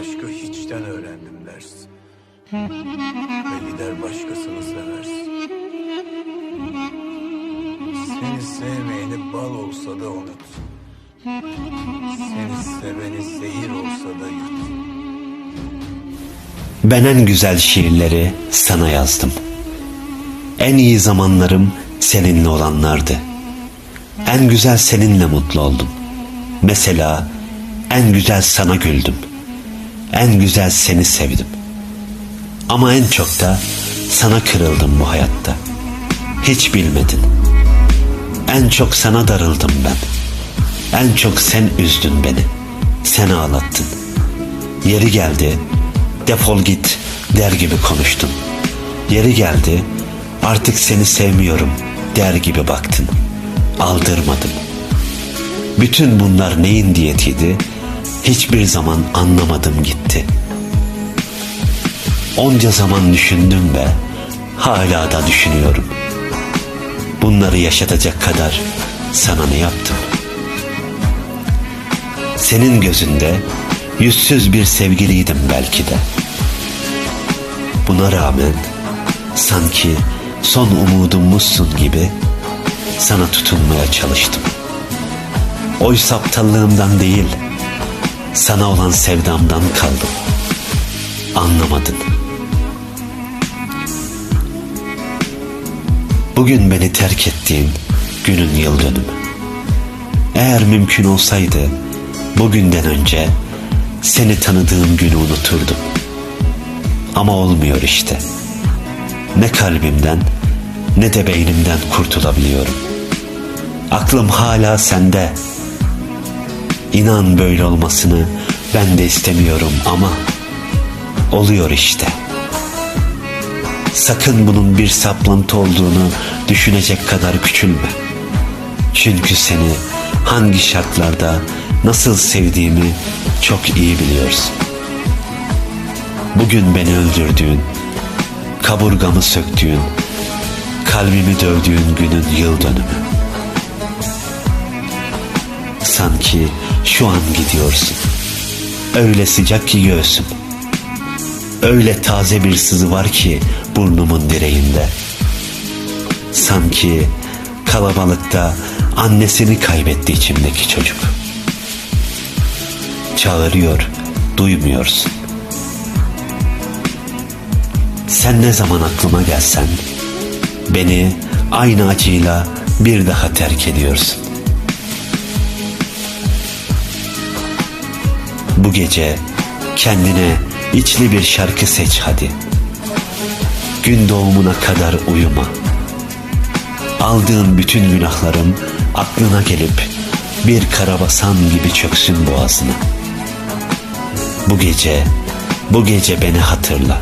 aşkı hiçten öğrendim dersin. Ve gider başkasını seversin. Seni sevmeyeni bal olsa da unut. Seni seveni zehir olsa da yut. Ben en güzel şiirleri sana yazdım. En iyi zamanlarım seninle olanlardı. En güzel seninle mutlu oldum. Mesela en güzel sana güldüm. En güzel seni sevdim. Ama en çok da sana kırıldım bu hayatta. Hiç bilmedin. En çok sana darıldım ben. En çok sen üzdün beni. Sen ağlattın. Yeri geldi, defol git der gibi konuştun. Yeri geldi, artık seni sevmiyorum der gibi baktın. Aldırmadım. Bütün bunlar neyin diyetiydi? Hiçbir zaman anlamadım gitti. Onca zaman düşündüm ve hala da düşünüyorum. Bunları yaşatacak kadar sana ne yaptım? Senin gözünde yüzsüz bir sevgiliydim belki de. Buna rağmen sanki son umudummuşsun gibi sana tutunmaya çalıştım. Oysa aptallığımdan değil, sana olan sevdamdan kaldım. Anlamadın. Bugün beni terk ettiğin günün yıl dönümü. Eğer mümkün olsaydı bugünden önce seni tanıdığım günü unuturdum. Ama olmuyor işte. Ne kalbimden ne de beynimden kurtulabiliyorum. Aklım hala sende. İnan böyle olmasını ben de istemiyorum ama oluyor işte. Sakın bunun bir saplantı olduğunu düşünecek kadar küçülme. Çünkü seni hangi şartlarda nasıl sevdiğimi çok iyi biliyorsun. Bugün beni öldürdüğün, kaburgamı söktüğün, kalbimi dövdüğün günün yıl dönümü. Sanki şu an gidiyorsun. Öyle sıcak ki göğsüm. Öyle taze bir sızı var ki burnumun direğinde. Sanki kalabalıkta annesini kaybetti içimdeki çocuk. Çağırıyor, duymuyorsun. Sen ne zaman aklıma gelsen beni aynı acıyla bir daha terk ediyorsun. Bu gece kendine içli bir şarkı seç hadi. Gün doğumuna kadar uyuma. Aldığın bütün günahlarım aklına gelip bir karabasan gibi çöksün boğazına. Bu gece, bu gece beni hatırla.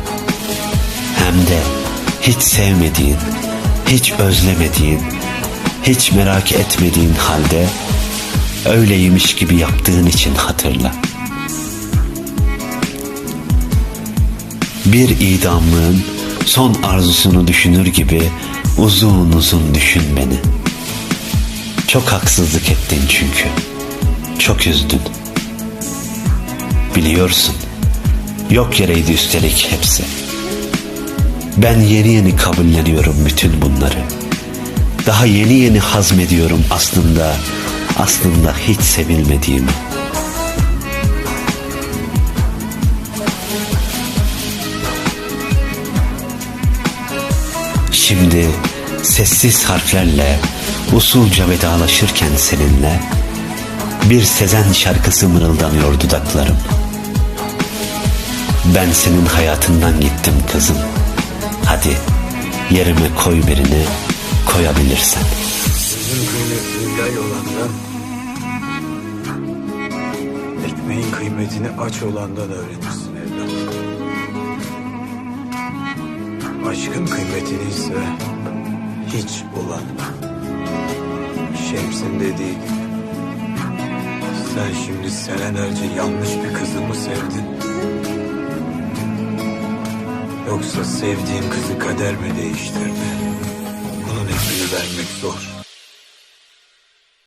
Hem de hiç sevmediğin, hiç özlemediğin, hiç merak etmediğin halde öyleymiş gibi yaptığın için hatırla. Bir idamlığın son arzusunu düşünür gibi uzun uzun düşün beni. Çok haksızlık ettin çünkü. Çok üzdün. Biliyorsun. Yok yereydi üstelik hepsi. Ben yeni yeni kabulleniyorum bütün bunları. Daha yeni yeni hazmediyorum aslında, aslında hiç sevilmediğimi. Şimdi sessiz harflerle usulca vedalaşırken seninle bir Sezen şarkısı mırıldanıyor dudaklarım. Ben senin hayatından gittim kızım. Hadi yerime koy birini koyabilirsen. Sözün kıymetini yay olandan Ekmeğin kıymetini aç olandan öğrenirsin Aşkın kıymetini ise hiç olandan Şems'in dediği gibi Sen şimdi senelerce yanlış bir kızı mı sevdin? Yoksa sevdiğin kızı kader mi değiştirdi? Bunun hepsini vermek zor